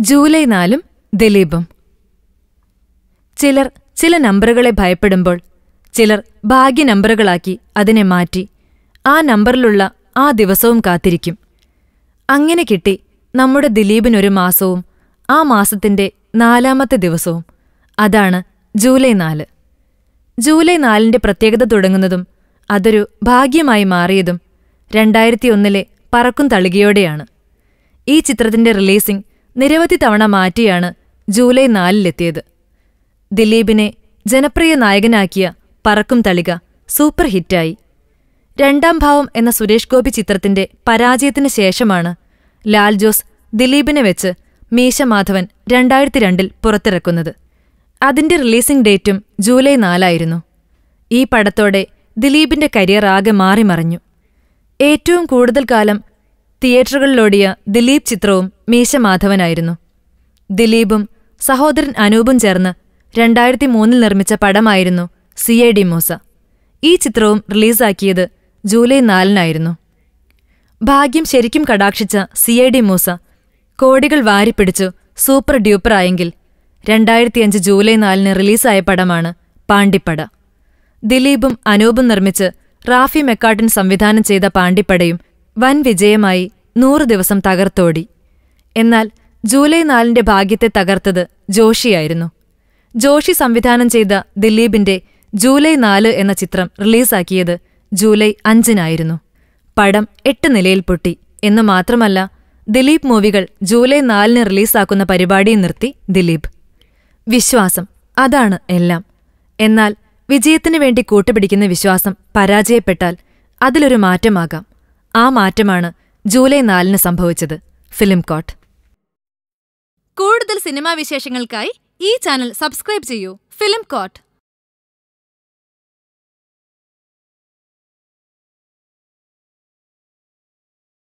July നാലും ദിലീപും. ചിലർ ചില നമ്പറുകളെ ഭയപ്പെടുമ്പോൾ ചിലർ ഭാഗ്യ നമ്പറുകളാക്കി അതിനെ മാറ്റി ആ നമ്പറിലുള്ള ആ ദിവസവും കാത്തിരിക്കും. അങ്ങനെ കിട്ടി നമ്മുടെ ദിലീപിനൊരു മാസവും ആ മാസത്തിന്റെ നാലാമത്തെ ദിവസവും. അതാണ് ജൂലൈ നാല്. ജൂലൈ നാലിന്റെ പ്രത്യേകത തുടങ്ങുന്നതും അതൊരു ഭാഗ്യമായി മാറിയതും രണ്ടായിരത്തിയൊന്നിലെ പറക്കും തളികയോടെയാണ്. ഈ ചിത്രത്തിന്റെ റിലീസിംഗ് നിരവധി തവണ മാറ്റിയാണ് ജൂലൈ നാലിലെത്തിയത്. ദിലീപിനെ ജനപ്രിയ നായകനാക്കിയ പറക്കും തളിക സൂപ്പർ ഹിറ്റായി. രണ്ടാം ഭാവം എന്ന സുരേഷ് ഗോപി ചിത്രത്തിന്റെ പരാജയത്തിന് ശേഷമാണ് ലാൽ ജോസ് ദിലീപിനെ വെച്ച് മീശ മാധവൻ രണ്ടായിരത്തി രണ്ടിൽ പുറത്തിറക്കുന്നത്. അതിന്റെ റിലീസിംഗ് ഡേറ്റും ജൂലൈ നാലായിരുന്നു. ഈ പടത്തോടെ ദിലീപിന്റെ കരിയർ ആകെ മാറിമറിഞ്ഞു. ഏറ്റവും കൂടുതൽ കാലം തിയേറ്ററുകളിലോടിയ ദിലീപ് ചിത്രവും മീശ മാധവനായിരുന്നു ദിലീപും സഹോദരൻ അനൂപും ചേർന്ന് രണ്ടായിരത്തി മൂന്നിൽ നിർമ്മിച്ച പടമായിരുന്നു സി എ ഡി മൂസ. ഈ ചിത്രവും റിലീസാക്കിയത് ജൂലൈ നാലിനായിരുന്നു. ഭാഗ്യം ശരിക്കും കടാക്ഷിച്ച സി എ ഡി മൂസ കോടികൾ വാരിപ്പിടിച്ചു സൂപ്പർ ഡ്യൂപ്പറായെങ്കിൽ രണ്ടായിരത്തിയഞ്ച് ജൂലൈ നാലിന് റിലീസായ പടമാണ് പാണ്ടിപ്പട. ദിലീപും അനൂപും നിർമ്മിച്ച് റാഫി മെക്കാട്ടിൻ സംവിധാനം ചെയ്ത പാണ്ടിപ്പടയും വൻ വിജയമായി നൂറു ദിവസം തകർത്തോടി. എന്നാൽ ജൂലൈ നാലിന്റെ ഭാഗ്യത്തെ തകർത്തത് ജോഷിയായിരുന്നു. ജോഷി സംവിധാനം ചെയ്ത ദിലീപിന്റെ ജൂലൈ നാല് എന്ന ചിത്രം റിലീസാക്കിയത് ജൂലൈ അഞ്ചിനായിരുന്നു. പടം എട്ട് നിലയിൽ പൊട്ടി. എന്ന് മാത്രമല്ല ദിലീപ് മൂവികൾ ജൂലൈ നാലിന് റിലീസാക്കുന്ന പരിപാടിയും നിർത്തി ദിലീപ്. വിശ്വാസം അതാണ് എല്ലാം. എന്നാൽ വിജയത്തിനു വേണ്ടി കൂട്ടുപിടിക്കുന്ന വിശ്വാസം പരാജയപ്പെട്ടാൽ അതിലൊരു മാറ്റമാകാം. ആ മാറ്റമാണ് ജൂലൈ നാലിന് സംഭവിച്ചത്. ഫിലിം കോട്ട്. കൂടുതൽ സിനിമാ വിശേഷങ്ങൾക്കായി ഈ ചാനൽ സബ്സ്ക്രൈബ് ചെയ്യൂ. Film coat.